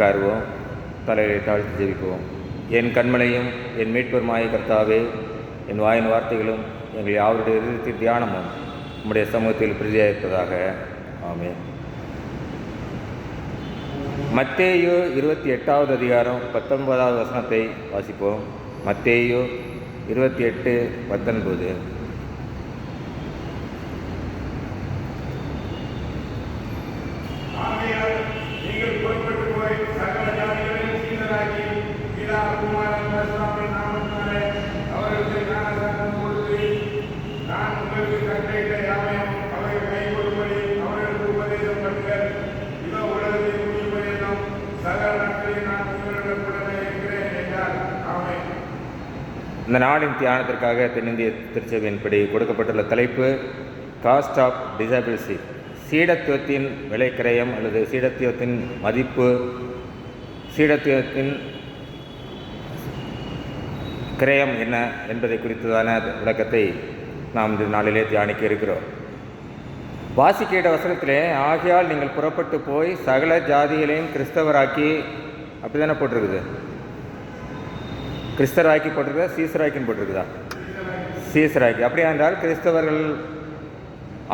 உட்காருவோம். தலையை தாழ்த்தி ஜெபிப்போம். என் கண்மலையும் என் மீட்பெருமாய கர்த்தாவே என் வாயின் வார்த்தைகளும் எங்கள் யாவருடைய இறுதி தியானமும் நம்முடைய சமூகத்தில் பிரதியாயிருப்பதாக. ஆமே மத்தேயோ இருபத்தி எட்டாவது அதிகாரம் பத்தொன்பதாவது வசனத்தை வாசிப்போம். மத்தேயோ இருபத்தி எட்டு பத்தொன்பது ஆகையால் நீங்கள் புறப்பட்டு போய் சகல ஜாதிகளையும் சீடராக்கி பிதா குமாரன் பரிசுத்தாவின் நாமத்தினாலே அவர்களுக்கு ஞானஸ்நானம் கொடுத்து நான் உங்களுக்கு கட்டளையிட்ட யாவையும் அவர்கள் கைக்கொள்ளும்படி அவர்களுக்கு உபதேசம் பண்ணுங்கள் இதோ உலகத்தை முடியும் வரையிலும் சகல நாட்களில் நான் உங்களுடனே இருக்கிறேன் என்றார் ஆமென் இந்த நாளின் தியானத்திற்காக தென்னிந்திய திருச்சபையின்படி கொடுக்கப்பட்டுள்ள தலைப்பு காஸ்ட் ஆஃப் டிசபிலிசி சீடத்துவத்தின் விலைக்கிரயம் அல்லது சீடத்துவத்தின் மதிப்பு சீடத்துவத்தின் கிரயம் என்ன என்பதை குறித்ததான விளக்கத்தை நாம் இந்த நாளிலே தியானிக்க இருக்கிறோம். வாசிக்கிற வசனத்திலே ஆகையால் நீங்கள் புறப்பட்டு போய் சகல ஜாதிகளையும் கிறிஸ்தவராக்கி அப்படி தானே போட்டிருக்குது? கிறிஸ்தராய்க்கு போட்டிருக்குதா? சீசராய்க்குன்னு போட்டிருக்குதா? சீசராய்க்கு அப்படியா என்றால் கிறிஸ்தவர்கள்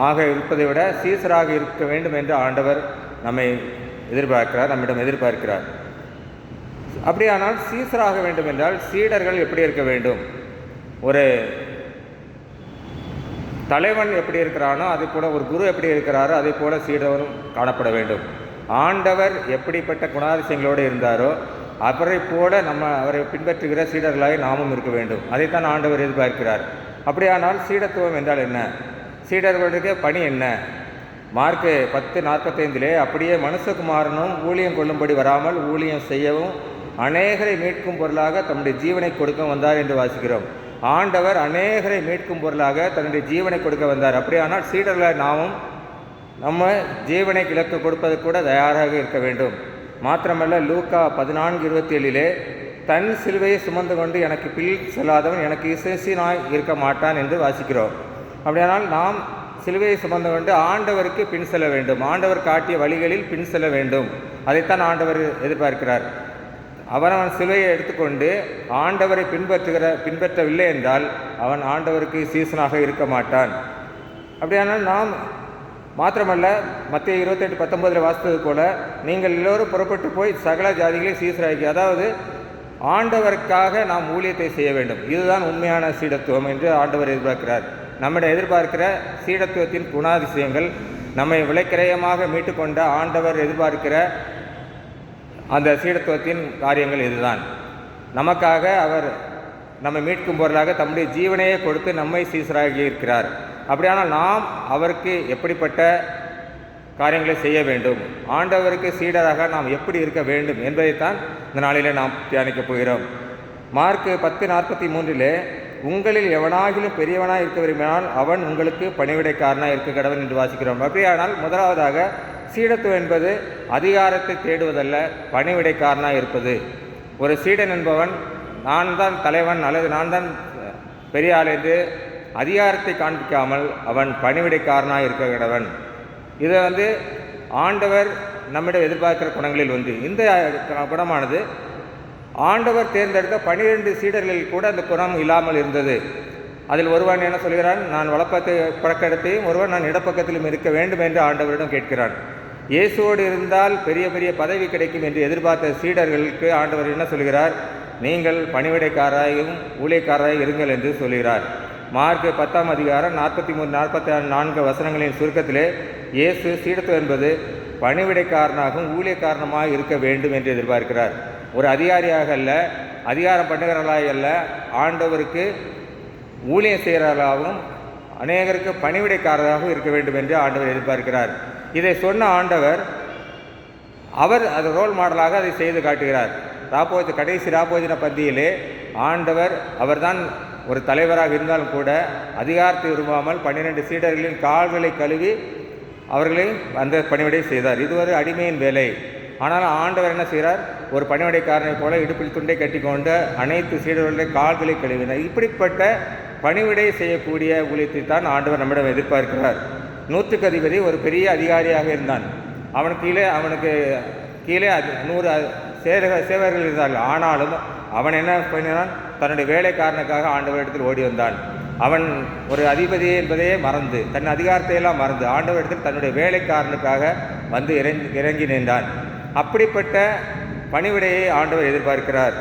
ஆக இருப்பதை விட சீசராக இருக்க வேண்டும் என்று ஆண்டவர் நம்மை எதிர்பார்க்கிறார் நம்மிடம் எதிர்பார்க்கிறார். அப்படியானால் சீசராக வேண்டும் என்றால் சீடர்கள் எப்படி இருக்க வேண்டும்? ஒரு தலைவன் எப்படி இருக்கிறானோ அதே போல ஒரு குரு எப்படி இருக்கிறாரோ அதே போல் சீடரும் காணப்பட வேண்டும். ஆண்டவர் எப்படிப்பட்ட குணாதிசயங்களோடு இருந்தாரோ அவரை போல நம்ம அவரை பின்பற்றுகிற சீடர்களாக நாமும் இருக்க வேண்டும். அதைத்தான் ஆண்டவர் எதிர்பார்க்கிறார். அப்படியானால் சீடத்துவம் என்றால் என்ன? சீடர்களுக்கு பணி என்ன? மார்க்கு பத்து நாற்பத்தைந்திலே அப்படியே மனுஷகுமாரனும் ஊழியம் கொள்ளும்படி வராமல் ஊழியம் செய்யவும் அநேகரை மீட்கும் பொருளாக தம்முடைய ஜீவனை கொடுக்க வந்தார் என்று வாசிக்கிறோம். ஆண்டவர் அநேகரை மீட்கும் பொருளாக தன்னுடைய ஜீவனை கொடுக்க வந்தார். அப்படியானால் சீடர்களை நாமும் நம்ம ஜீவனை இலக்கு கொடுப்பது கூட தயாராக இருக்க வேண்டும். மாத்திரமல்ல லூக்கா பதினான்கு இருபத்தி ஏழிலே தன் சிலுவையை சுமந்து கொண்டு எனக்கு பில் செல்லாதவன் எனக்கு இசைசினாய் இருக்க மாட்டான் என்று வாசிக்கிறோம். அப்படியானால் நாம் சிலுவையை சுமந்து கொண்டு ஆண்டவருக்கு பின் செல்ல வேண்டும். ஆண்டவர் காட்டிய வழிகளில் பின் செல்ல வேண்டும். அதைத்தான் ஆண்டவர் எதிர்பார்க்கிறார். அவனவன் சிலுவையை எடுத்துக்கொண்டு ஆண்டவரை பின்பற்றுகிற பின்பற்றவில்லை என்றால் அவன் ஆண்டவருக்கு சீசனாக இருக்க மாட்டான். அப்படியானால் நாம் மாத்திரமல்ல மத்திய இருபத்தெட்டு பத்தொன்பதில் வாசித்தது போல நீங்கள் எல்லோரும் புறப்பட்டு போய் சகல ஜாதிகளை சீசராக்கி அதாவது ஆண்டவருக்காக நாம் ஊழியத்தை செய்ய வேண்டும். இதுதான் உண்மையான சீடத்துவம் என்று ஆண்டவர் எதிர்பார்க்கிறார். நம்மிடம் எதிர்பார்க்கிற சீடத்துவத்தின் குணாதிசயங்கள் நம்மை விலைக்கிரயமாக மீட்டுக்கொண்ட ஆண்டவர் எதிர்பார்க்கிற அந்த சீடத்துவத்தின் காரியங்கள் இதுதான். நமக்காக அவர் நம்மை மீட்கும் பொருளாக தம்முடைய ஜீவனையே கொடுத்து நம்மை சீசராகி இருக்கிறார். அப்படியானால் நாம் அவருக்கு எப்படிப்பட்ட காரியங்களை செய்ய வேண்டும்? ஆண்டவருக்கு சீடராக நாம் எப்படி இருக்க வேண்டும் என்பதைத்தான் இந்த நாளிலே நாம் தியானிக்கப் போகிறோம். மார்க்கு பத்து நாற்பத்தி மூன்றிலே உங்களில் எவனாகிலும் பெரியவனாக இருக்க விரும்பினால் அவன் உங்களுக்கு பணிவிடைக்காரனாக இருக்க கடவன் என்று வாசிக்கிறோம். அப்படியானால் முதலாவதாக சீடத்துவம் என்பது அதிகாரத்தை தேடுவதல்ல பணிவிடைக்காரனாக இருப்பது. ஒரு சீடன் என்பவன் நான் தான் தலைவன் அல்லது நான் தான் பெரிய ஆள் என்று அதிகாரத்தை காண்பிக்காமல் அவன் பணிவிடைக்காரனாக இருக்க கடவன். இதை வந்து ஆண்டவர் நம்மிடம் எதிர்பார்க்கிற குணங்களில் ஒன்று இந்த குணமானது ஆண்டவர் தேர்ந்தெடுத்த பனிரெண்டு சீடர்களில் கூட அந்த குணம் இல்லாமல் இருந்தது. அதில் ஒருவன் என்ன சொல்கிறான்? நான் வலப்பத்தை புறக்கடத்தையும் ஒருவன் நான் இடப்பக்கத்திலும் இருக்க வேண்டும் என்று ஆண்டவரிடம் கேட்கிறான். இயேசுவோடு இருந்தால் பெரிய பெரிய பதவி கிடைக்கும் என்று எதிர்பார்த்த சீடர்களுக்கு ஆண்டவர் என்ன சொல்கிறார்? நீங்கள் பணிவிடைக்காராயும் ஊழியக்காராயும் இருங்கள் என்று சொல்கிறார். மார்க் பத்தாம் அதிகாரம் நாற்பத்தி மூணு நாற்பத்தி நான்கு வசனங்களின் சுருக்கத்திலே இயேசு சீடத்துவம் என்பது பணிவிடைக்காரனாகவும் ஊழியக்காரனமாக இருக்க வேண்டும் என்று எதிர்பார்க்கிறார். ஒரு அதிகாரியாக அல்ல அதிகாரம் பண்ணுகிறவர்களாக அல்ல ஆண்டவருக்கு ஊழியம் செய்கிறவர்களாகவும் அநேகருக்கு பணிவிடைக்காரராகவும் இருக்க வேண்டும் என்று ஆண்டவர் எதிர்பார்க்கிறார். இதை சொன்ன ஆண்டவர் அவர் அது ரோல் மாடலாக அதை செய்து காட்டுகிறார். ராப்போஜ கடைசி ராபோஜன பந்தியிலே ஆண்டவர் அவர்தான் ஒரு தலைவராக இருந்தாலும் கூட அதிகாரத்தை விரும்பாமல் பன்னிரெண்டு சீடர்களின் கால்களை கழுவி அவர்களை அந்த பணிவிடை செய்தார். இது ஒரு அடிமையின் வேலை. ஆனால் ஆண்டவர் என்ன செய்கிறார்? ஒரு பணிவிடைக்காரனை போல இடுப்பில் துண்டை கட்டிக்கொண்டு அனைத்து சீடர்களுடைய கால்களை கழுவினார். இப்படிப்பட்ட பணிவிடை செய்யக்கூடிய ஊழியத்தை தான் ஆண்டவர் நம்மிடம் எதிர்பார்க்கிறார். நூற்றுக்கு அதிபதி ஒரு பெரிய அதிகாரியாக இருந்தான். அவனுக்கு கீழே அவனுக்கு கீழே அது நூறு சேவக சேவர்கள் இருந்தார்கள். ஆனாலும் அவன் என்ன பண்ணினான்? தன்னுடைய வேலைக்காரனுக்காக ஆண்டவரிடத்தில் ஓடி வந்தான். அவன் ஒரு அதிபதி என்பதையே மறந்து தன் அதிகாரத்தை எல்லாம் மறந்து ஆண்டவரிடத்தில் தன்னுடைய வேலைக்காரனுக்காக வந்து இறங்கி இறங்கி நின்றான். அப்படிப்பட்ட பணிவிடையை ஆண்டவர் எதிர்பார்க்கிறார்.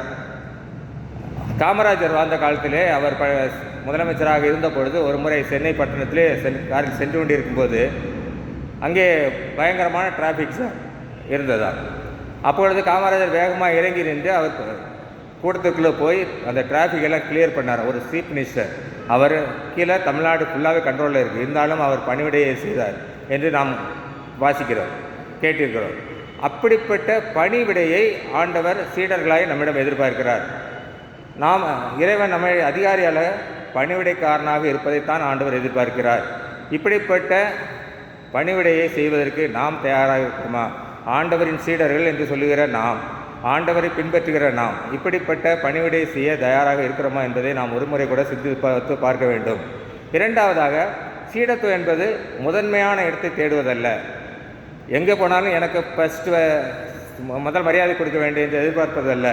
காமராஜர் வாழ்ந்த காலத்திலே அவர் ப முதலமைச்சராக இருந்த பொழுது ஒரு முறை சென்னை பட்டணத்திலே சென் காரில் சென்று கொண்டிருக்கும்போது அங்கே பயங்கரமான டிராஃபிக் இருந்ததா அப்பொழுது காமராஜர் வேகமாக இறங்கி நின்று அவர் கூட்டத்துக்குள்ளே போய் அந்த டிராஃபிக் எல்லாம் கிளியர் பண்ணார். ஒரு சீஃப் மினிஸ்டர் அவர் கீழே தமிழ்நாடு ஃபுல்லாகவே கண்ட்ரோலில் இருக்குது இருந்தாலும் அவர் பணிவிடையை செய்தார் என்று நாம் வாசிக்கிறோம் கேட்டிருக்கிறோம். அப்படிப்பட்ட பணிவிடையை ஆண்டவர் சீடர்களாய் நம்மிடம் எதிர்பார்க்கிறார். நாம் இறைவன் நம்ம அதிகாரியால் பணிவிடைக்காரனாக இருப்பதைத்தான் ஆண்டவர் எதிர்பார்க்கிறார். இப்படிப்பட்ட பணிவிடையை செய்வதற்கு நாம் தயாராக இருக்குமா? ஆண்டவரின் சீடர்கள் என்று சொல்லுகிற நாம் ஆண்டவரை பின்பற்றுகிற நாம் இப்படிப்பட்ட பணிவிடை செய்ய தயாராக இருக்கிறோமா என்பதை நாம் ஒருமுறை கூட சிந்தித்து பார்க்க வேண்டும். இரண்டாவதாக சீடத்துவம் என்பது முதன்மையான இடத்தை தேடுவதல்ல. எங்கே போனாலும் எனக்கு ஃபஸ்ட்டு முதல் மரியாதை கொடுக்க வேண்டும் என்று எதிர்பார்ப்பதல்ல.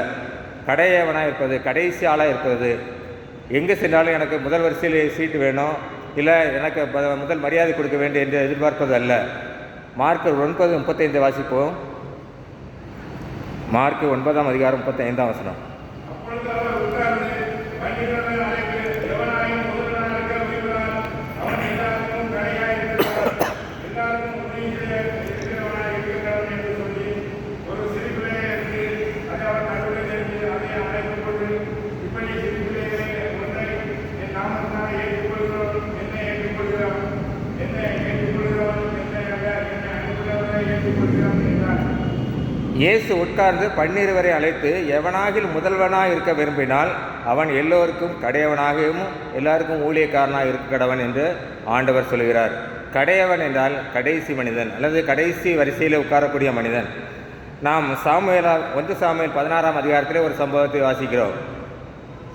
கடையவனாக இருப்பது கடைசி ஆளாக இருப்பது. எங்கே சென்றாலும் எனக்கு முதல் வரிசையில் சீட்டு வேணும். இல்லை எனக்கு முதல் மரியாதை கொடுக்க வேண்டும் என்று எதிர்பார்ப்பது அல்ல மார்க்கர் ஒன்பது முப்பத்தைந்து வாசிப்போம். மார்க் ஒன்பதாம் அதிகாரம் முப்பத்தைந்தாம் வசனம் அப்பொழுது அவர் உட்கார்ந்து பன்னிரண்டு அழைத்து எவனாயும் முதல்வனாக இருக்க விரும்பினார் அவன் எல்லாருக்கும் கடையாய் இருக்கிறான் எல்லாருக்கும் உதவி செய்ய இருக்கிறவனாய் இருக்கிறவன் என்று சொல்லி ஒரு சிறுபிள்ளையை எடுத்து அதை அவர் நடுவில் நிறுத்தி அதை அழைத்துக் கொண்டு இப்படி சிறுபிள்ளைகளை ஒன்றை என் நாமத்தினால் ஏற்றுக்கொள்கிறோம் என்னை ஏற்றுக்கொள்கிறோம் என்னை ஏற்றுக்கொள்கிறோம் என்னை அல்ல என்னை அனுப்புகிறவரை ஏற்றுக்கொள்கிறோம் என்றார் இயேசு உட்கார்ந்து பன்னிருவரை அழைத்து எவனாகில் முதல்வனாக இருக்க விரும்பினால் அவன் எல்லோருக்கும் கடையவனாகவும் எல்லாருக்கும் ஊழியக்காரனாக இருக்க கடவன் என்று ஆண்டவர் சொல்கிறார். கடையவன் என்றால் கடைசி மனிதன் அல்லது கடைசி வரிசையில் உட்காரக்கூடிய மனிதன். நாம் சாமுவேலா ஒன்று சாமுவேல் பதினாறாம் அதிகாரத்திலே ஒரு சம்பவத்தை வாசிக்கிறோம்.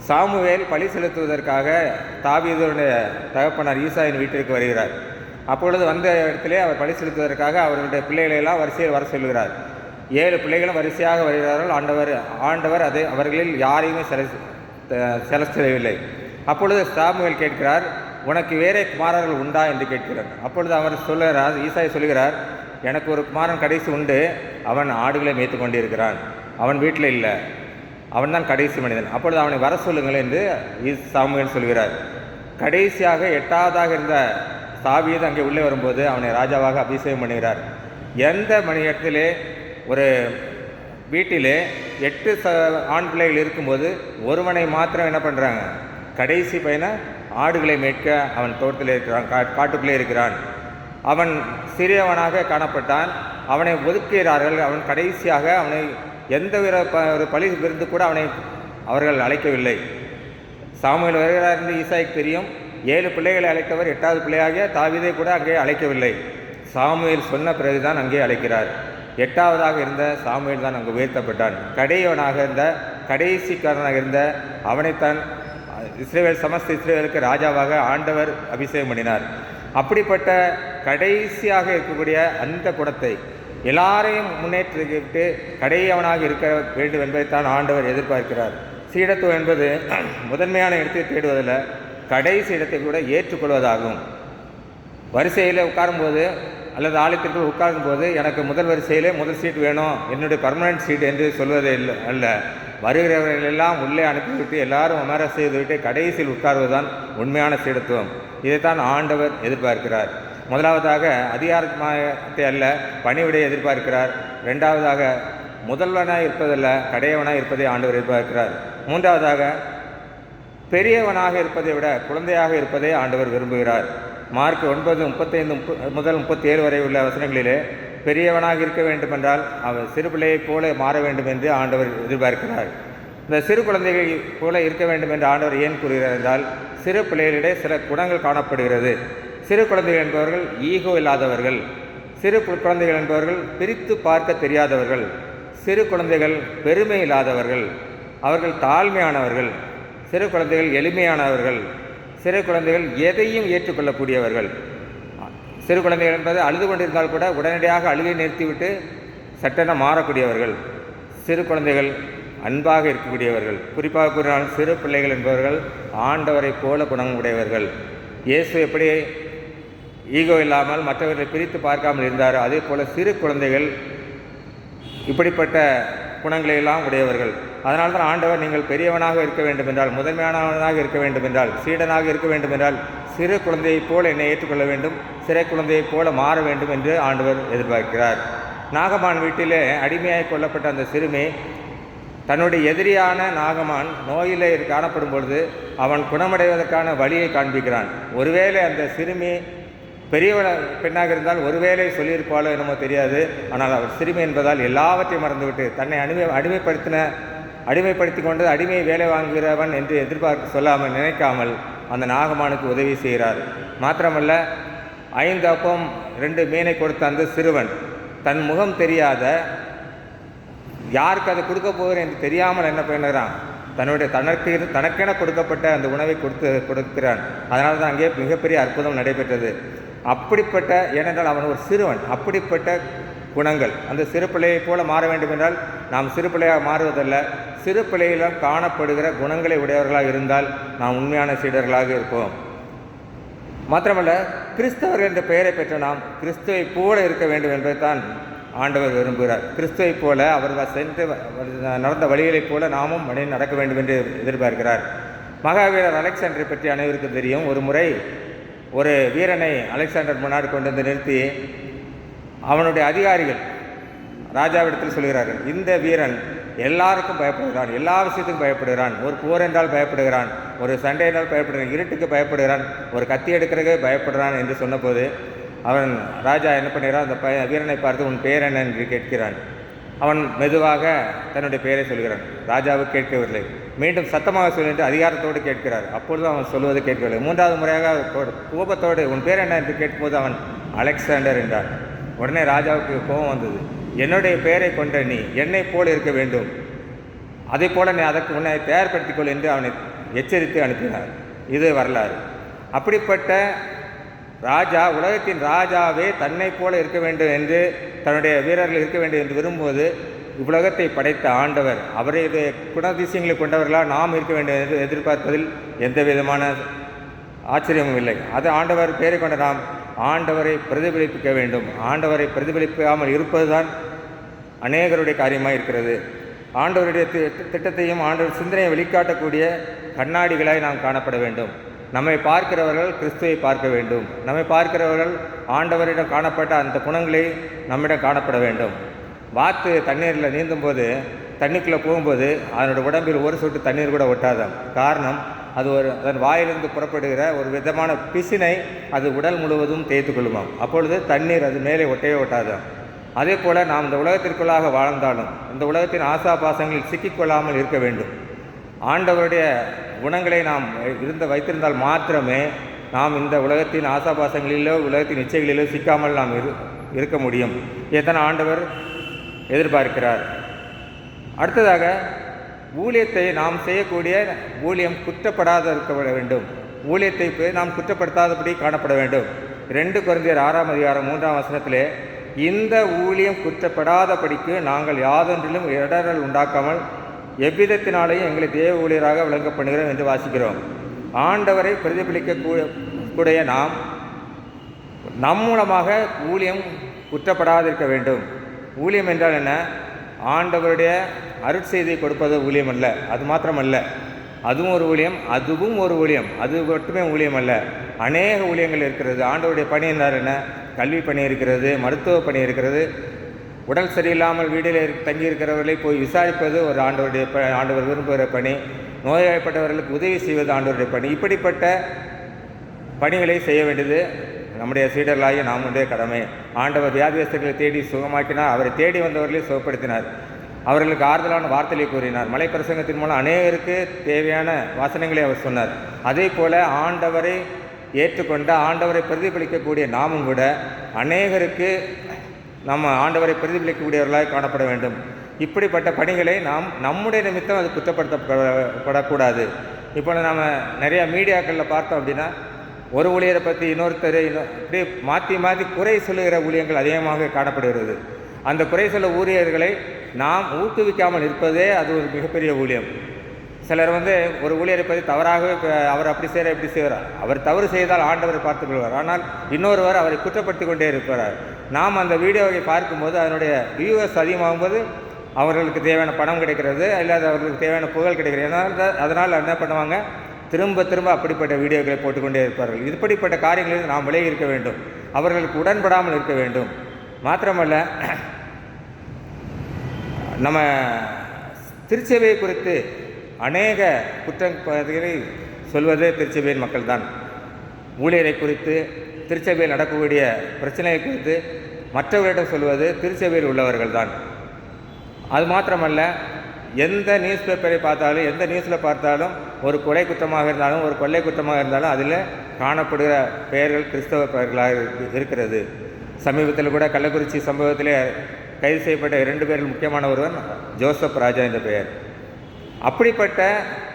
சாமுவேல் பழி செலுத்துவதற்காக தாவீதுடைய தகப்பனார் ஈசாயின் வீட்டிற்கு வருகிறார். அப்பொழுது வந்த இடத்திலே அவர் பழி செலுத்துவதற்காக அவர்களுடைய பிள்ளைகளெல்லாம் வரிசையில் வர சொல்கிறார். ஏழு பிள்ளைகளும் வரிசையாக வருகிறார்கள். ஆண்டவர் ஆண்டவர் அதை அவர்களில் யாரையுமே செல செலச்செல்லவில்லை அப்பொழுது சாமுவேல் கேட்கிறார் உனக்கு வேறே குமாரர்கள் உண்டா? என்று கேட்கிறார். அப்பொழுது அவர் சொல்லுகிறார் ஈசாய் சொல்கிறார் எனக்கு ஒரு குமாரன் கடைசி உண்டு. அவன் ஆடுகளை மேய்த்து கொண்டிருக்கிறான். அவன் வீட்டில் இல்லை. அவன் தான் கடைசி மனிதன். அப்பொழுது அவனை வர சொல்லுங்கள் என்று சாமுவேல் சொல்கிறார். கடைசியாக எட்டாவதாக இருந்த சாவியது அங்கே உள்ளே வரும்போது அவனை ராஜாவாக அபிஷேகம் பண்ணுகிறார். எந்த மணி இடத்திலே ஒரு வீட்டிலே எட்டு ச ஆண் பிள்ளைகள் இருக்கும்போது ஒருவனை மாத்திரம் என்ன பண்ணுறாங்க கடைசி பையனை ஆடுகளை மேட்க அவன் தோட்டத்தில் இருக்கிறான் கா காட்டுக்குள்ளே இருக்கிறான். அவன் சிறியவனாக காணப்பட்டான். அவனை ஒதுக்குகிறார்கள். அவன் கடைசியாக அவனை எந்த வித ப ஒரு பழி விருந்து கூட அவனை அவர்கள் அழைக்கவில்லை. சாமியில் வருகிறார் என்று ஈசாய்க்கு தெரியும். ஏழு பிள்ளைகளை அழைத்தவர் எட்டாவது பிள்ளையாக தாவிதை கூட அங்கே அழைக்கவில்லை. சாமியில் சொன்ன பிறகுதான் அங்கே அழைக்கிறார். எட்டாவதாக இருந்த சாமுவேல் தான் அங்கு உயர்த்தப்பட்டான். கடையவனாக இருந்த கடைசிக்காரனாக இருந்த அவனைத்தான் இஸ்ரேவேல் சமஸ்த இஸ்ரேவேலுக்கு ராஜாவாக ஆண்டவர் அபிஷேகம் பண்ணினார். அப்படிப்பட்ட கடைசியாக இருக்கக்கூடிய அந்த குடத்தை எல்லாரையும் முன்னேற்றிவிட்டு கடையவனாக இருக்க வேண்டும் என்பதைத்தான் ஆண்டவர் எதிர்பார்க்கிறார். சீடத்துவம் என்பது முதன்மையான இடத்தை தேடுவதில் கடைசி இடத்தை கூட ஏற்றுக்கொள்வதாகும். வரிசையில் உட்காரும்போது அல்லது ஆலயத்திற்குள் உட்காரும்போது எனக்கு முதல் வரிசையிலே முதல் சீட் வேணும் என்னுடைய பர்மனன்ட் சீட் என்று சொல்வது இல்லை அல்ல. வருகிறவர்கள் எல்லாம் உள்ளே அனுப்பிவிட்டு எல்லாரும் அமர செய்துவிட்டு கடைசியில் உட்கார்வதுதான் உண்மையான சீடத்துவம். இதைத்தான் ஆண்டவர் எதிர்பார்க்கிறார். முதலாவதாக அதிகாரத்தை அல்ல பணிவிடை எதிர்பார்க்கிறார். ரெண்டாவதாக முதல்வனாக இருப்பதல்ல கடையவனாக இருப்பதை ஆண்டவர் எதிர்பார்க்கிறார். மூன்றாவதாக பெரியவனாக இருப்பதை விட குழந்தையாக இருப்பதை ஆண்டவர் விரும்புகிறார். மார்க் ஒன்பது முப்பத்தைந்து முப்ப முதல் முப்பத்தேழு வரை உள்ள வசனங்களிலே பெரியவனாக இருக்க வேண்டுமென்றால் அவர் சிறு பிள்ளையைப் போல மாற வேண்டும் என்று ஆண்டவர் எதிர்பார்க்கிறார். இந்த சிறு குழந்தைகள் போல இருக்க வேண்டும் என்று ஆண்டவர் ஏன் கூறுகிறார் என்றால் சிறு பிள்ளைகளிடையே சில குணங்கள் காணப்படுகிறது. சிறு குழந்தைகள் என்பவர்கள் ஈகோ இல்லாதவர்கள். சிறு குழந்தைகள் என்பவர்கள் பிரித்து பார்க்க தெரியாதவர்கள். சிறு குழந்தைகள் பெருமை இல்லாதவர்கள். அவர்கள் தாழ்மையானவர்கள். சிறு குழந்தைகள் எளிமையானவர்கள். சிறு குழந்தைகள் எதையும் ஏற்றுக்கொள்ளக்கூடியவர்கள். சிறு குழந்தைகள் என்பது அழுது கொண்டிருந்தால் கூட உடனடியாக அழுகை நிறுத்திவிட்டு சட்டென மாறக்கூடியவர்கள். சிறு குழந்தைகள் அன்பாக இருக்கக்கூடியவர்கள். குறிப்பாக கூறினால் சிறு பிள்ளைகள் என்பவர்கள் ஆண்டவரைப் போல குணம் உடையவர்கள் இயேசு எப்படி ஈகோ இல்லாமல் மற்றவர்களை பிரித்து பார்க்காமல் இருந்தாரோ அதே போல சிறு குழந்தைகள் இப்படிப்பட்ட குணங்களையெல்லாம் உடையவர்கள். அதனால் தான் ஆண்டவர் நீங்கள் பெரியவனாக இருக்க வேண்டும் என்றால் முதன்மையானவனாக இருக்க வேண்டும் என்றால் சீடனாக இருக்க வேண்டும் என்றால் சிறு குழந்தையைப் போல என்னை ஏற்றுக்கொள்ள வேண்டும் சிறை குழந்தையைப் போல மாற வேண்டும் என்று ஆண்டவர் எதிர்பார்க்கிறார். நாகமான் வீட்டிலே அடிமையாக கொல்லப்பட்ட அந்த சிறுமி தன்னுடைய எதிரியான நாகமான் நோயிலே காணப்படும் பொழுது அவன் குணமடைவதற்கான வழியை காண்பிக்கிறான். ஒருவேளை அந்த சிறுமி பெரியவள பெண்ணாக இருந்தால் ஒருவேளை சொல்லியிருப்பாளோ என்னமோ தெரியாது. ஆனால் அவர் சிறுமி என்பதால் எல்லாவற்றையும் மறந்துவிட்டு தன்னை அடிமை அடிமைப்படுத்தின அடிமைப்படுத்தி கொண்டு அடிமை வேலை வாங்குகிறவன் என்று எதிர்பார்க்க சொல்லாமல் நினைக்காமல் அந்த நாகமானுக்கு உதவி செய்கிறார். மாத்திரமல்ல ஐந்து அப்பம் ரெண்டு மீனை கொடுத்த அந்த சிறுவன் தன் முகம் தெரியாத யாருக்கு அதை கொடுக்க போகிறேன் என்று தெரியாமல் என்ன பண்ணுறான் தன்னுடைய தனக்கு தனக்கென கொடுக்கப்பட்ட அந்த உணவை கொடுத்து கொடுக்கிறான். அதனால தான் அங்கே மிகப்பெரிய அற்புதம் நடைபெற்றது. அப்படிப்பட்ட ஏனென்றால் அவன் ஒரு சிறுவன் அப்படிப்பட்ட குணங்கள். அந்த சிறு போல மாற வேண்டும் என்றால் நாம் சிறு பிள்ளையாக மாறுவதல்ல. சிறு பிள்ளையிலும் காணப்படுகிற குணங்களை உடையவர்களாக இருந்தால் நாம் உண்மையான சீடர்களாக இருப்போம். மாத்திரமல்ல கிறிஸ்தவர்கள் என்ற பெயரை பெற்ற நாம் கிறிஸ்துவை போல இருக்க வேண்டும் என்பதைத்தான் ஆண்டவர் விரும்புகிறார். கிறிஸ்துவை போல அவர் சென்று நடந்த வழிகளைப் போல நாமும் மனிதன் நடக்க வேண்டும் என்று எதிர்பார்க்கிறார். மகாவீரர் அலெக்சாண்டரை பற்றி அனைவருக்கும் தெரியும். ஒரு முறை ஒரு வீரனை அலெக்சாண்டர் முன்னாடி கொண்டு வந்து நிறுத்தி அவனுடைய அதிகாரிகள் ராஜாவிடத்தில் சொல்கிறார்கள் இந்த வீரன் எல்லாருக்கும் பயப்படுகிறான் எல்லா விஷயத்துக்கும் பயப்படுகிறான் ஒரு போர் என்றால் பயப்படுகிறான் ஒரு சண்டை என்றால் பயப்படுகிறான் இருட்டுக்கு பயப்படுகிறான் ஒரு கத்தி எடுக்கிறதுக்கு பயப்படுறான் என்று சொன்னபோது அவன் ராஜா என்ன பண்ணுகிறான் அந்த பய வீரனை பார்த்து உன் பெயர் என்ன என்று கேட்கிறான். அவன் மெதுவாக தன்னுடைய பெயரை சொல்கிறான். ராஜாவுக்கு கேட்கவில்லை. மீண்டும் சத்தமாக சொல்லிட்டு அதிகாரத்தோடு கேட்கிறார். அப்பொழுது அவன் சொல்வது கேட்கவில்லை. மூன்றாவது முறையாக கோபத்தோடு உன் பேர் என்ன? என்று கேட்கும்போது அவன் அலெக்சாண்டர் என்றான். உடனே ராஜாவுக்கு கோபம் வந்தது. என்னுடைய பெயரை கொண்ட நீ என்னைப் போல இருக்க வேண்டும். அதே போல நீ அதற்கு உன்னை தயார்படுத்திக் கொள் என்று அவனை எச்சரித்து அனுப்பினார். இது வரலாறு. அப்படிப்பட்ட ராஜா உலகத்தின் ராஜாவே தன்னை போல இருக்க வேண்டும் என்று தன்னுடைய வீரர்கள் இருக்க வேண்டும் என்று விரும்புவது உலகத்தை படைத்த ஆண்டவர். அவரது குணதிசயங்களை கொண்டவர்களாக நாம் இருக்க வேண்டும் என்று எதிர்பார்ப்பதில் எந்த விதமான ஆச்சரியமும் இல்லை. அது ஆண்டவர் பேரை கொண்ட நாம் ஆண்டவரை பிரதிபலிப்பிக்க வேண்டும். ஆண்டவரை பிரதிபலிக்காமல் இருப்பதுதான் அநேகருடைய காரியமாக இருக்கிறது ஆண்டவருடைய திட்டத்தையும் ஆண்டவர் சிந்தனையை வெளிக்காட்டக்கூடிய கண்ணாடிகளாய் நாம் காணப்பட வேண்டும். நம்மை பார்க்கிறவர்கள் கிறிஸ்துவை பார்க்க வேண்டும். நம்மை பார்க்கிறவர்கள் ஆண்டவரிடம் காணப்பட்ட அந்த குணங்களை நம்மிடம் காணப்பட வேண்டும். வாத்து தண்ணீரில் நீந்தும் போது தண்ணிக்குள்ளே போகும்போது அதனோட உடம்பில் ஒரு சொட்டு தண்ணீர் கூட ஒட்டாதான் காரணம் அது ஒரு அதன் வாயிலிருந்து புறப்படுகிற ஒரு விதமான பிசினை அது உடல் முழுவதும் தேய்த்து கொள்ளுமாம். அப்பொழுது தண்ணீர் அது மேலே ஒட்டவே ஒட்டாது அதே போல் நாம் இந்த உலகத்திற்குள்ளாக வாழ்ந்தாலும் இந்த உலகத்தின் ஆசாபாசங்களில் சிக்கிக்கொள்ளாமல் இருக்க வேண்டும். ஆண்டவருடைய குணங்களை நாம் இருந்த வைத்திருந்தால் மாத்திரமே நாம் இந்த உலகத்தின் ஆசாபாசங்களிலோ உலகத்தின் இச்சைகளிலோ சிக்காமல் நாம் இரு இருக்க முடியும். இதைத்தான் ஆண்டவர் எதிர்பார்க்கிறார். அடுத்ததாக ஊழியத்தை நாம் செய்யக்கூடிய ஊழியம் குற்றப்படாத இருக்கப்பட வேண்டும். ஊழியத்தை நாம் குற்றப்படுத்தாதபடி காணப்பட வேண்டும். ரெண்டு குழந்தையர் ஆறாம் அதிகாரம் மூன்றாம் வசனத்திலே இந்த ஊழியம் குற்றப்படாதபடிக்கு நாங்கள் யாதொன்றிலும் இடரல் உண்டாக்காமல் எவ்விதத்தினாலேயும் எங்களை தேவ ஊழியராக விளங்க பண்ணுகிறோம் என்று வாசிக்கிறோம். ஆண்டவரை பிரதிபலிக்க கூடிய நாம் நம் மூலமாக ஊழியம் குற்றப்படாதிருக்க வேண்டும். ஊழியம் என்றால் என்ன? ஆண்டவருடைய அருட்செய்தியை கொடுப்பது ஊழியம் அல்ல அது மாத்திரமல்ல. அதுவும் ஒரு ஊழியம் அதுவும் ஒரு ஊழியம். அது மட்டுமே ஊழியம் அல்ல அநேக ஊழியங்கள் இருக்கிறது. ஆண்டவருடைய பணி என்ன? கல்வி பணி இருக்கிறது மருத்துவ பணி இருக்கிறது. உடல் சரியில்லாமல் வீட்டில் தங்கியிருக்கிறவர்களை போய் விசாரிப்பது ஒரு ஆண்டவருடைய ப ஆண்டவர் விரும்புகிற பணி. நோய்வாய்ப்பட்டவர்களுக்கு உதவி செய்வது ஆண்டவருடைய பணி. இப்படிப்பட்ட பணிகளை செய்ய வேண்டியது நம்முடைய சீடர்களாகிய நாமுடைய கடமை. ஆண்டவர் வியாதியஸ்தர்களை தேடி சுகமாக்கினார். அவரை தேடி வந்தவர்களை சுகப்படுத்தினார். அவர்களுக்கு ஆறுதலான வார்த்தையை கூறினார். மலை பிரசங்கத்தின் மூலம் அநேகருக்கு தேவையான வாசனங்களை அவர் சொன்னார். அதே போல ஆண்டவரை ஏற்றுக்கொண்ட ஆண்டவரை பிரதிபலிக்கக்கூடிய நாமும் கூட அநேகருக்கு நம்ம ஆண்டவரை பிரதிபலிக்கக்கூடியவர்களாக காணப்பட வேண்டும். இப்படிப்பட்ட பணிகளை நாம் நம்முடைய நிமித்தம் அது குற்றப்படுத்தப்படக்கூடாது இப்போ நம்ம நிறைய மீடியாக்களில் பார்த்தோம் அப்படின்னா ஒரு ஊழியரை பற்றி இன்னொருத்தர் இன்னொரு இப்படி மாற்றி மாற்றி குறை சொல்லுகிற ஊழியங்கள் அதிகமாக காணப்படுகிறது. அந்த குறை சொல்ல ஊழியர்களை நாம் ஊக்குவிக்காமல் இருப்பதே அது ஒரு மிகப்பெரிய ஊழியம். சிலர் வந்து ஒரு ஊழியரை பற்றி தவறாகவே அவர் அப்படி செய்கிறார் இப்படி செய்கிறார் அவர் தவறு செய்தால் ஆண்டவர் பார்த்துக் கொள்வார். ஆனால் இன்னொருவர் அவரை குற்றப்படுத்தி கொண்டே இருக்கிறார் நாம் அந்த வீடியோவை பார்க்கும்போது அதனுடைய வியூவர்ஸ் அதிகமாகும்போது அவர்களுக்கு தேவையான பணம் கிடைக்கிறது இல்லாத அவர்களுக்கு தேவையான புகழ் கிடைக்கிறது. அதனால் அதனால் என்ன பண்ணுவாங்க? திரும்ப திரும்ப அப்படிப்பட்ட வீடியோக்களை போட்டுக்கொண்டே இருப்பார்கள். இப்படிப்பட்ட காரியங்களில் நாம் விலகி இருக்க வேண்டும். அவர்களுக்கு உடன்படாமல் இருக்க வேண்டும். மாத்திரமல்ல நம்ம திருச்சபையை குறித்து அநேக குற்றங்களை சொல்வதே திருச்சபையின் மக்கள்தான். ஊழியரை குறித்து திருச்சபையில் நடக்கக்கூடிய பிரச்சனையை குறித்து மற்றவர்களிடம் சொல்வது திருச்சபையில் உள்ளவர்கள் தான் அது மாத்திரமல்ல எந்த நியூஸ் பேப்பரை பார்த்தாலும் எந்த நியூஸில் பார்த்தாலும் ஒரு கொலை குற்றமாக இருந்தாலும் ஒரு கொள்ளை குற்றமாக இருந்தாலும் அதில் காணப்படுகிற பெயர்கள் கிறிஸ்தவ பெயர்களாக இருக்கிறது. சமீபத்தில் கூட கள்ளக்குறிச்சி சம்பவத்திலே கைது செய்யப்பட்ட இரண்டு பேரில் முக்கியமான ஒருவன் ஜோசப் ராஜா என்ற பெயர். அப்படிப்பட்ட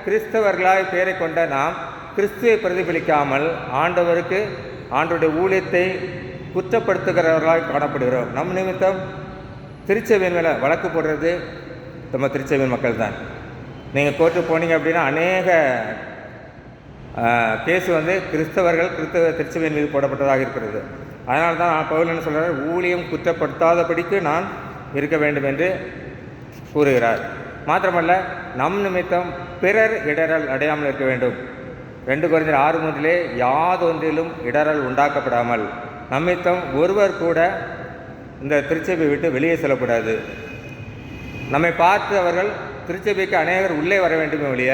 கிறிஸ்தவர்களாய் பெயரை கொண்ட நாம் கிறிஸ்துவை பிரதிபலிக்காமல் ஆண்டவருக்கு ஆண்டவருடைய ஊழியத்தை குற்றப்படுத்துகிறவர்களாக காணப்படுகிறோம். நம் நிமித்தம் திருச்சபையின் மேலே வழக்கு போடுறது நம்ம திருச்சபையின் மக்கள் தான் நீங்கள் கோர்ட்டு போனீங்க அப்படின்னா அநேக கேஸ் வந்து கிறிஸ்தவர்கள் கிறிஸ்தவ திருச்சபையின் மீது போடப்பட்டதாக இருக்கிறது. அதனால தான் பவுல் என்ன சொல்கிறார் ஊழியம் குற்றப்படுத்தாதபடிக்கு நான் இருக்க வேண்டும் என்று கூறுகிறார். மாத்திரமல்ல நம் நிமித்தம் பிறர் இடரல் அடையாமல் இருக்க வேண்டும். ரெண்டு குறைஞ்ச ஆறு மூன்றிலே யாதொன்றிலும் இடரல் உண்டாக்கப்படாமல் நம்மித்தம் ஒருவர் கூட இந்த திருச்சபை விட்டு வெளியே செல்லக்கூடாது. நம்மை பார்த்து அவர்கள் திருச்சபைக்கு அநேகர் உள்ளே வர வேண்டுமே ஒழிய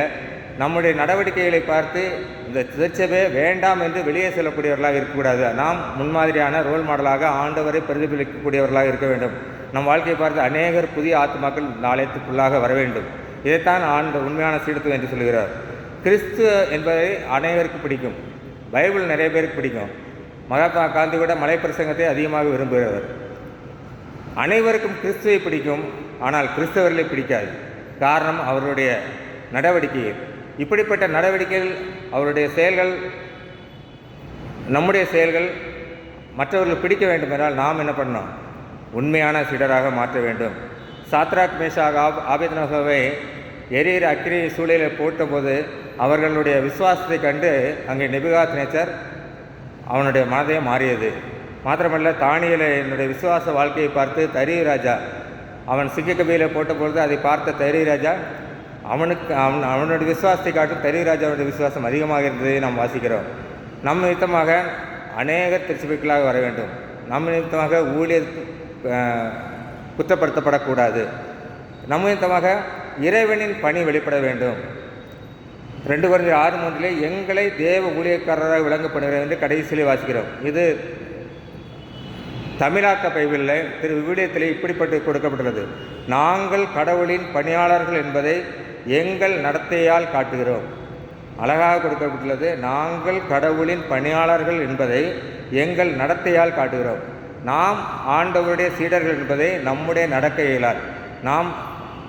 நம்முடைய நடவடிக்கைகளை பார்த்து இந்த திருச்சபை வேண்டாம் என்று வெளியே செல்லக்கூடியவர்களாக இருக்கக்கூடாது. நாம் முன்மாதிரியான ரோல் மாடலாக ஆண்டவரை பிரதிபலிக்கக்கூடியவர்களாக இருக்க வேண்டும். நம் வாழ்க்கையை பார்த்து அநேகர் புதிய ஆத்மாக்கள் நாளையத்துக்குள்ளாக வர வேண்டும். இதைத்தான் ஆண்ட உண்மையான சீடத்துவம் என்று சொல்கிறார் கிறிஸ்து என்பதை அனைவருக்கு பிடிக்கும். பைபிள் நிறைய பேருக்கு பிடிக்கும். மகாத்மா காந்தி கூட மலை பிரசங்கத்தை அதிகமாக விரும்புகிறவர். அனைவருக்கும் கிறிஸ்துவை பிடிக்கும் ஆனால் கிறிஸ்தவர்களை பிடிக்காது. காரணம் அவருடைய நடவடிக்கைகள் இப்படிப்பட்ட நடவடிக்கைகள் அவருடைய செயல்கள் நம்முடைய செயல்கள் மற்றவர்கள் பிடிக்க வேண்டும் என்றால் நாம் என்ன பண்ணோம் உண்மையான சீடராக மாற்ற வேண்டும். சாத்ராக் மேஷாக் ஆப் ஆபேத்னகோவை எரியிற அக்கினி சூழலில் போட்டபோது அவர்களுடைய விசுவாசத்தை கண்டு அங்கே நிபுகாத் நேச்சர் அவனுடைய மனதே மாறியது. மாத்திரமல்ல தானியில் என்னுடைய விசுவாச வாழ்க்கையை பார்த்து தரி ராஜா அவன் சிங்கக்கபியில் போட்டபொழுது அதை பார்த்த தரி ராஜா அவனுக்கு அவன் அவனுடைய விசுவாசத்தை காட்டும் தரிகராஜாவுடைய விசுவாசம் அதிகமாக இருந்ததை நாம் வாசிக்கிறோம். நம் நிமித்தமாக அநேகர் திருச்சிபைகளாக வர வேண்டும். நம் நிமித்தமாக ஊழியர் குற்றப்படுத்தப்படக்கூடாது நம் நிமித்தமாக இறைவனின் பணி வெளிப்பட வேண்டும். ரெண்டு குறைந்த ஆறு மூன்றிலே எங்களை தேவ ஊழியக்காரராக விளங்கப்படுகிறது என்று கடைசியிலே வாசிக்கிறோம். இது தமிழாக்க பைபிளில் திரு விவிலியத்தில் இப்படிப்பட்டு கொடுக்கப்பட்டுள்ளது. நாங்கள் கடவுளின் பணியாளர்கள் என்பதை எங்கள் நடத்தையால் காட்டுகிறோம். அழகாக கொடுக்கப்பட்டுள்ளது நாங்கள் கடவுளின் பணியாளர்கள் என்பதை எங்கள் நடத்தையால் காட்டுகிறோம். நாம் ஆண்டவருடைய சீடர்கள் என்பதை நம்முடைய நடக்கைகளால் நாம்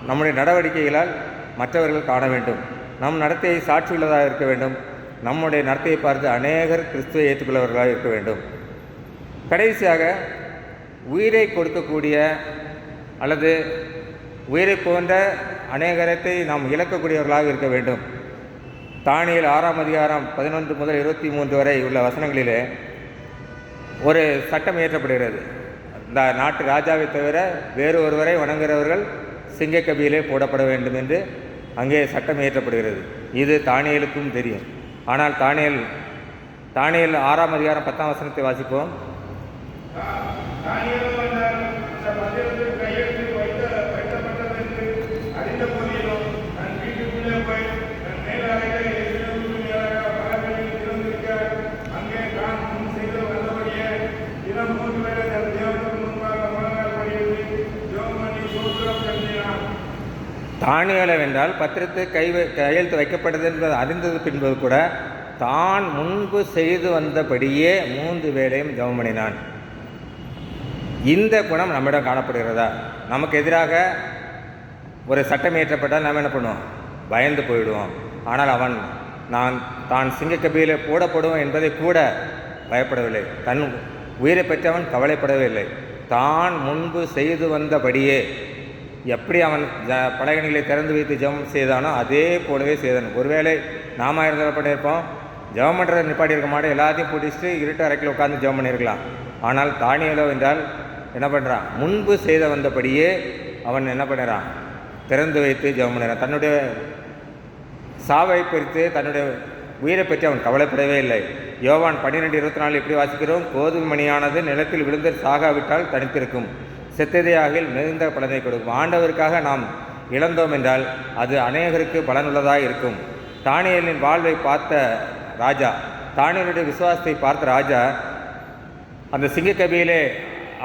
நம்முடைய நடவடிக்கைகளால் மற்றவர்கள் காண வேண்டும். நம் நடத்தையை சாட்சியுள்ளதாக இருக்க வேண்டும். நம்முடைய நடத்தையை பார்த்து அநேகர் கிறிஸ்துவை ஏற்றுக்கொள்ளவர்களாக இருக்க வேண்டும். கடைசியாக உயிரை கொடுக்கக்கூடிய அல்லது உயிரை போன்ற அநேகரத்தை நாம் இழக்கக்கூடியவர்களாக இருக்க வேண்டும். தானியல் ஆறாம் அதிகாரம் பதினொன்று முதல் இருபத்தி மூன்று வரை உள்ள வசனங்களிலே ஒரு சட்டம் இயற்றப்படுகிறது. இந்த நாட்டு ராஜாவை தவிர வேறு ஒருவரை வணங்குகிறவர்கள் சிங்கக்கபியிலே போடப்பட வேண்டும் என்று அங்கே சட்டம் இயற்றப்படுகிறது. இது தானியலுக்கும் தெரியும். ஆனால் தானியல் தானியல் ஆறாம் அதிகாரம் பத்தாம் வசனத்தை வாசிப்போம் தானியேலும் வந்தார். அந்த பத்திரத்தில் கையெழுத்து வைத்த வைக்கப்பட்டது என்று அறிந்த போதிலும் தன் வீட்டுக்குள்ளே போய் தன் மேலாடைகளை எதிர்த்து மேலாக பலகையில் திறந்திருக்க, அங்கே தான் முன் செய்து வந்தபடியே தினம் மூன்று வேளை தன் தேவனுக்கு முன்பாக முழங்கால் படியிட்டு ஜெபம் பண்ணி ஸ்தோத்திரம் செலுத்தினான். தானியலை வென்றால் பத்திரத்தை கை வை- கையெழுத்து வைக்கப்பட்டது என்பது அறிந்தது பின்பு கூட தான் முன்பு செய்து வந்தபடியே மூன்று வேளையும் ஜெபம் பண்ணினான். இந்த குணம் நம்மிடம் காணப்படுகிறதா? நமக்கு எதிராக ஒரு சட்டம் இயற்றப்பட்டால் நாம் என்ன பண்ணுவோம்? பயந்து போயிடுவோம். ஆனால் அவன் நான் தான் சிங்கக்கபியில் போடப்படுவோம் என்பதை கூட பயப்படவில்லை. தன் உயிரை பற்றி அவன் கவலைப்படவே இல்லை தான் முன்பு செய்து வந்தபடியே எப்படி அவன் ஜ பலகணிகளை திறந்து வைத்து ஜெபம் செய்தானோ அதே போலவே செய்தான். ஒருவேளை நாம இருந்தப்பட்டிருப்போம் பண்ணியிருப்போம் ஜெபம் பண்ணுறத நிப்பாட்டி இருக்க மாட்டோம் எல்லாத்தையும் பிடிச்சிட்டு இருட்டு அறைக்கில் உட்காந்து ஜெபம் பண்ணியிருக்கலாம். ஆனால் தானியலோ என்றால் என்ன பண்ணுறான் முன்பு செய்த வந்தபடியே அவன் என்ன பண்ணுறான்? திறந்து வைத்து ஜெபம் பண்ணுறான். தன்னுடைய சாவை பிரித்து தன்னுடைய உயிரை பற்றி அவன் கவலைப்படவே இல்லை. யோவான் பன்னிரெண்டு இருபத்தி நாலு எப்படி வாசிக்கிறோம் கோதுமை மணியானது நிலத்தில் விழுந்து சாகாவிட்டால் தனித்திருக்கும். செத்ததையாகில் மிகுந்த பலனை கொடுக்கும். ஆண்டவருக்காக நாம் இழந்தோம் என்றால் அது அநேகருக்கு பலனுள்ளதாக இருக்கும். தானியலின் வாழ்வை பார்த்த ராஜா தானியலுடைய விசுவாசத்தை பார்த்த ராஜா அந்த சிங்கக்கபியிலே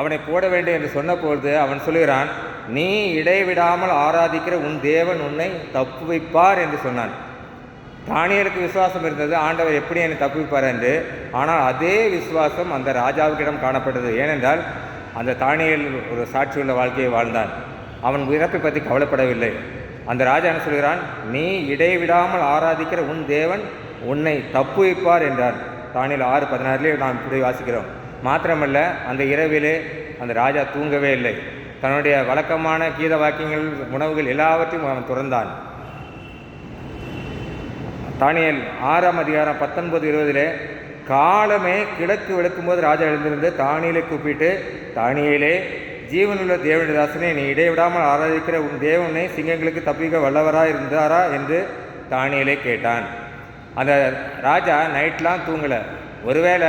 அவனை போட வேண்டும் என்று சொன்னபொழுது அவன் சொல்கிறான் நீ இடைவிடாமல் ஆராதிக்கிற உன் தேவன் உன்னை தப்பு வைப்பார் என்று சொன்னான். தானியலுக்கு விசுவாசம் இருந்தது ஆண்டவர் எப்படி என்னை தப்புவிப்பார் என்று. ஆனால் அதே விசுவாசம் அந்த ராஜாவுக்கிடம் காணப்பட்டது. ஏனென்றால் அந்த தானியல் ஒரு சாட்சியுள்ள வாழ்க்கையை வாழ்ந்தான். அவன் இறப்பை பற்றி கவலைப்படவில்லை. அந்த ராஜா என்ன சொல்கிறான்? நீ இடைவிடாமல் ஆராதிக்கிற உன் தேவன் உன்னை தப்புவிப்பார் என்றார். தானியல் ஆறு பதினாறுலேயே நாம் இப்படி வாசிக்கிறோம். மாத்திரமல்ல அந்த இரவிலே அந்த ராஜா தூங்கவே இல்லை. தன்னுடைய வழக்கமான கீத வாக்கியங்கள் உணவுகள் எல்லாவற்றையும் அவன் துறந்தான். தானியல் ஆறாம் அதிகாரம் பத்தொன்பது இருபதிலே காலமே கிழக்கு விளக்கும்போது ராஜா எழுந்திருந்து தானியலை கூப்பிட்டு தானியலே ஜீவனுள்ள தேவனிதாசனை தாசனே நீ இடைவிடாமல் ஆராதிக்கிற உன் தேவனை சிங்கங்களுக்கு தப்பிக்க வல்லவரா இருந்தாரா? என்று தானியலே கேட்டான். அந்த ராஜா நைட்லாம் தூங்கலை. ஒருவேளை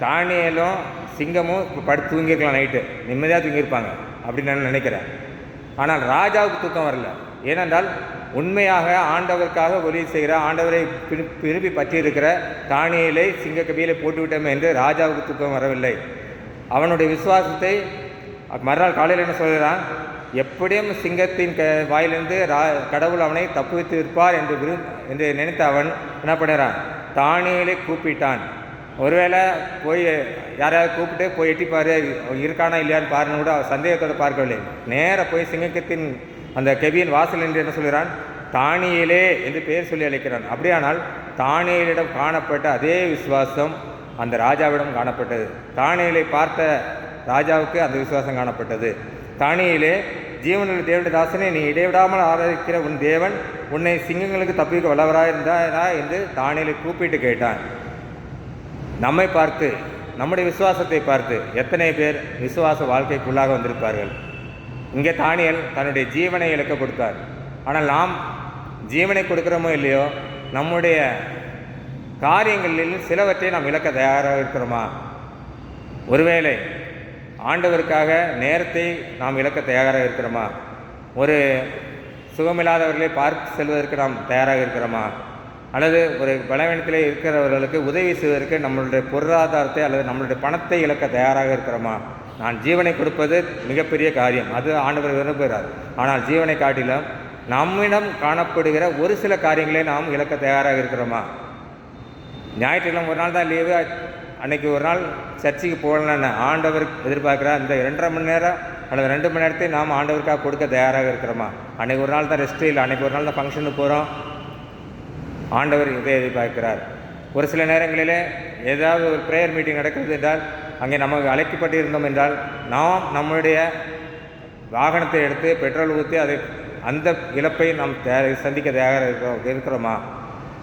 தானியலும் சிங்கமும் படுத்து தூங்கியிருக்கலாம் நைட்டு. நிம்மதியாக தூங்கியிருப்பாங்க அப்படின்னு நான் நினைக்கிறேன். ஆனால் ராஜாவுக்கு தூக்கம் வரல. ஏனென்றால் உண்மையாக ஆண்டவருக்காக ஒலி செய்கிற ஆண்டவரை விரும்பி பற்றியிருக்கிற தானியலை சிங்கக்கபியிலே போட்டுவிட்டோம் என்று ராஜாவுக்கு தூக்கம் வரவில்லை. அவனுடைய விசுவாசத்தை மறுநாள் காலையில் என்ன சொல்கிறான்? எப்படியும் சிங்கத்தின் க வாயிலிருந்து ரா கடவுள் அவனை தப்புவித்து இருப்பார் என்று விரு என்று நினைத்த அவன் என்ன பண்ணுறான்? தானியலை கூப்பிட்டான். ஒருவேளை போய் யாரையாவது கூப்பிட்டு போய் எட்டிப்பார் இருக்கானா இல்லையான்னு பாருன்னு கூட சந்தேகத்தோடு பார்க்கவில்லை. நேராக போய் சிங்கத்தின் அந்த கெபியின் வாசல் என்று என்ன சொல்கிறான்? தானியலே என்று பெயர் சொல்லி அழைக்கிறான். அப்படியானால் தானியலிடம் காணப்பட்ட அதே விசுவாசம் அந்த ராஜாவிடம் காணப்பட்டது. தானியலை பார்த்த ராஜாவுக்கு அந்த விசுவாசம் காணப்பட்டது. தானியிலே ஜீவனுள்ள தேவனுடைய தாசனே நீ இடைவிடாமல் ஆராதிக்கிற உன் தேவன் உன்னை சிங்கங்களுக்கு தப்பிக்க வல்லவராயிருந்தாரா? என்று தானியலை கூப்பிட்டு கேட்டான். நம்மை பார்த்து நம்முடைய விசுவாசத்தை பார்த்து எத்தனை பேர் விசுவாச வாழ்க்கைக்குள்ளாக வந்திருப்பார்கள்? இங்கே தானியல் தன்னுடைய ஜீவனை இழக்க கொடுத்தார். ஆனால் நாம் ஜீவனை கொடுக்குறோமோ இல்லையோ? நம்முடைய காரியங்களில் சிலவற்றை நாம் இழக்க தயாராக இருக்கிறோமா? ஒருவேளை ஆண்டவருக்காக நேரத்தை நாம் இழக்க தயாராக இருக்கிறோமா? ஒரு சுகமில்லாதவர்களை பார்த்து செல்வதற்கு நாம் தயாராக இருக்கிறோமா? அல்லது ஒரு பலவீனத்திலே இருக்கிறவர்களுக்கு உதவி செய்வதற்கு நம்மளுடைய பொருளாதாரத்தை அல்லது நம்மளுடைய பணத்தை இழக்க தயாராக இருக்கிறோமா? நான் ஜீவனை கொடுப்பது மிகப்பெரிய காரியம். அது ஆண்டவர் விரும்புகிறார். ஆனால் ஜீவனை காட்டிலும் நம்மிடம் காணப்படுகிற ஒரு சில காரியங்களை நாம் இழக்க தயாராக இருக்கிறோமா? ஞாயிற்றுக்கிழமை ஒரு நாள் தான் லீவு அன்னைக்கு ஒரு நாள் சர்ச்சுக்கு போகலன்னு ஆண்டவர் எதிர்பார்க்குற இந்த ரெண்டரை மணி நேரம் அல்லது ரெண்டு மணி நேரத்தை நாம் ஆண்டவருக்காக கொடுக்க தயாராக இருக்கிறோமா? அன்னைக்கு ஒரு நாள் தான் ரெஸ்ட் இல்லை. அன்றைக்கு ஒரு நாள் தான் ஃபங்க்ஷனுக்கு போகிறோம் ஆண்டவர் இதை எதிர்பார்க்கிறார். ஒரு சில நேரங்களிலே ஏதாவது ஒரு ப்ரேயர் மீட்டிங் நடக்கிறது என்றால் அங்கே நமக்கு அழைக்கப்பட்டிருந்தோம் என்றால் நாம் நம்முடைய வாகனத்தை எடுத்து பெட்ரோல் ஊற்றி அதை அந்த இழப்பை நாம் தயார் சந்திக்க தயாராக இருக்கிறோம் இருக்கிறோமா?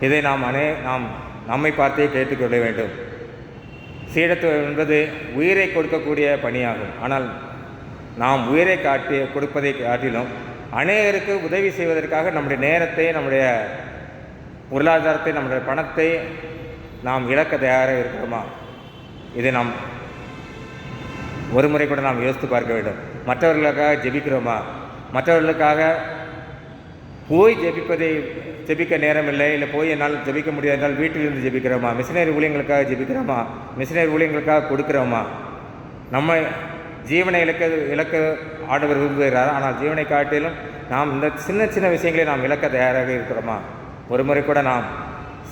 இதை நாம் அனே நாம் நம்மை பார்த்தே கேட்டுக்கொள்ள வேண்டும். சீடத்துவம் என்பது உயிரை கொடுக்கக்கூடிய பணியாகும். ஆனால் நாம் உயிரை காட்டி கொடுப்பதை காட்டிலும் அநேகருக்கு உதவி செய்வதற்காக நம்முடைய நேரத்தை நம்முடைய பொருளாதாரத்தை நம்முடைய பணத்தை நாம் இழக்க தயாராக இருக்கிறோமா? இதை நாம் ஒரு முறை கூட நாம் யோசித்து பார்க்க வேண்டும். மற்றவர்களுக்காக ஜெபிக்கிறோமா? மற்றவர்களுக்காக போய் ஜெபிப்பதை ஜெபிக்க நேரம் இல்லை இல்லை போய் என்னால் ஜெபிக்க முடியாது என்றால் வீட்டிலிருந்து ஜெபிக்கிறோமா? மிஷினரி ஊழியங்களுக்காக ஜெபிக்கிறோமா? மிஷினரி ஊழியங்களுக்காக கொடுக்கிறோமா? நம்ம ஜீவனை இழக்க இழக்க ஆண்டவர் விரும்புகிறார். ஆனால் ஜீவனை காட்டிலும் நாம் இந்த சின்ன சின்ன விஷயங்களை நாம் இழக்க தயாராக இருக்கிறோமா? ஒரு முறை கூட நாம்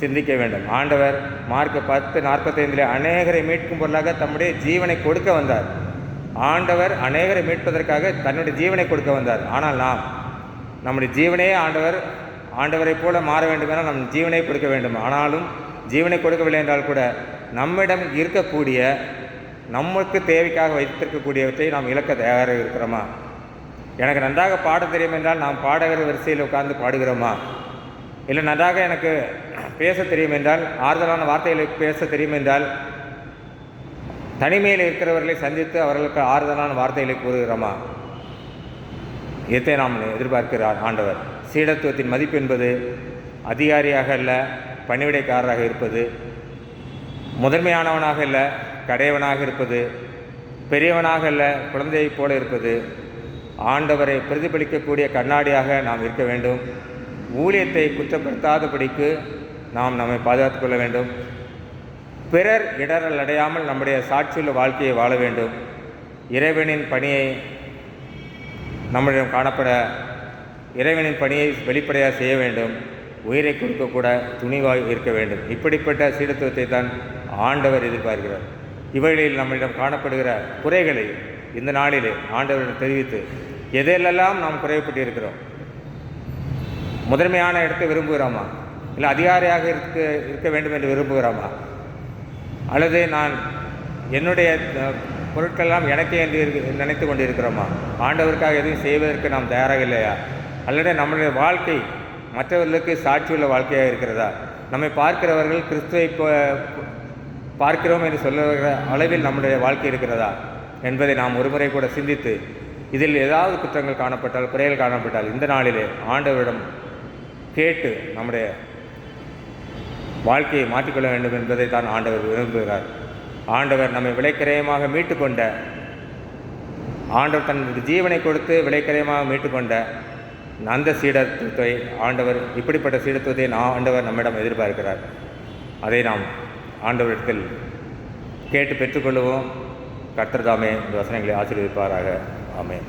சிந்திக்க வேண்டும். ஆண்டவர் மார்க் பத்து நாற்பத்தைந்தில் அநேகரை மீட்கும் பொருளாக தம்முடைய ஜீவனை கொடுக்க வந்தார். ஆண்டவர் அநேகரை மீட்பதற்காக தன்னுடைய ஜீவனை கொடுக்க வந்தார். ஆனால் நாம் நம்முடைய ஜீவனையே ஆண்டவர் ஆண்டவரைப் போல மாற வேண்டுமென நம் ஜீவனை கொடுக்க வேண்டும். ஆனாலும் ஜீவனை கொடுக்கவில்லை என்றால் கூட நம்மிடம் இருக்கக்கூடிய நமக்கு தேவைக்காக வைத்திருக்கக்கூடியவற்றை நாம் இழக்க தயாராக இருக்கிறோமா? எனக்கு நன்றாக பாட தெரியும் என்றால் நாம் பாடகர் வரிசையில் உட்கார்ந்து பாடுகிறோமா? இல்லை நன்றாக எனக்கு பேச தெரியும் என்றால் ஆறுதலான வார்த்தைகளை பேச தெரியும் என்றால் தனிமையில் இருக்கிறவர்களை சந்தித்து அவர்களுக்கு ஆறுதலான வார்த்தைகளை கூறுகிறோமா? இதை நாம் எதிர்பார்க்கிறார் ஆண்டவர். சீடத்துவத்தின் மதிப்பு என்பது அதிகாரியாக அல்ல பணிவிடைக்காரராக இருப்பது முதன்மையானவனாக அல்ல கடையவனாக இருப்பது பெரியவனாக அல்ல குழந்தையைப் போல இருப்பது. ஆண்டவரை பிரதிபலிக்கக்கூடிய கண்ணாடியாக நாம் இருக்க வேண்டும். ஊழியத்தை குற்றப்படுத்தாதபடிக்கு நாம் நம்மை பாதுகாத்துக் கொள்ள வேண்டும். பிறர் இடரல் அடையாமல் நம்முடைய சாட்சியுள்ள வாழ்க்கையை வாழ வேண்டும். இறைவனின் பணியை நம்மிடம் காணப்பட இறைவனின் பணியை வெளிப்படையாக செய்ய வேண்டும். உயிரை கொடுக்கக்கூட துணிவாய் இருக்க வேண்டும். இப்படிப்பட்ட சீடத்துவத்தை தான் ஆண்டவர் எதிர்பார்க்கிறார். இவைகளில் நம்மிடம் காணப்படுகிற குறைகளை இந்த நாளிலே ஆண்டவரிடம் தெரிவித்து எதையெல்லாம் நாம் குறைவுபட்டு இருக்கிறோம் முதன்மையான இடத்தை விரும்புகிறோமா? இல்லை அதிகாரியாக இருக்க இருக்க வேண்டும் என்று விரும்புகிறோமா? அல்லது நான் என்னுடைய அஹ், பொருட்களெல்லாம் எனக்கே என்று நினைத்து கொண்டிருக்கிறோமா? ஆண்டவருக்காக எதுவும் செய்வதற்கு நாம் தயாராக இல்லையா அல்லது நம்முடைய வாழ்க்கை மற்றவர்களுக்கு சாட்சியுள்ள வாழ்க்கையாக இருக்கிறதா? நம்மை பார்க்கிறவர்கள் கிறிஸ்துவை பார்க்கிறோம் என்று சொல்லுகிற அளவில் நம்முடைய வாழ்க்கை இருக்கிறதா? என்பதை நாம் ஒருமுறை கூட சிந்தித்து இதில் ஏதாவது குற்றங்கள் காணப்பட்டால் குறைகள் காணப்பட்டால் இந்த நாளிலே ஆண்டவரிடம் கேட்டு நம்முடைய வாழ்க்கையை மாற்றிக்கொள்ள வேண்டும் என்பதை தான் ஆண்டவர் விரும்புகிறார். ஆண்டவர் நம்மை விலைக்கரையமாக மீட்டுக்கொண்ட ஆண்டவர் தனது ஜீவனை கொடுத்து விலைக்கரையமாக மீட்டுக்கொண்ட அந்த சீடத்துவத்தை ஆண்டவர் இப்படிப்பட்ட சீடத்துவத்தை நான் ஆண்டவர் நம்மிடம் எதிர்பார்க்கிறார். அதை நாம் ஆண்டவரிடத்தில் கேட்டு பெற்றுக்கொள்வோம் கர்த்தர் தாமே இந்த வசனங்களை ஆசீர்வதிப்பாராக. ஆமேன்.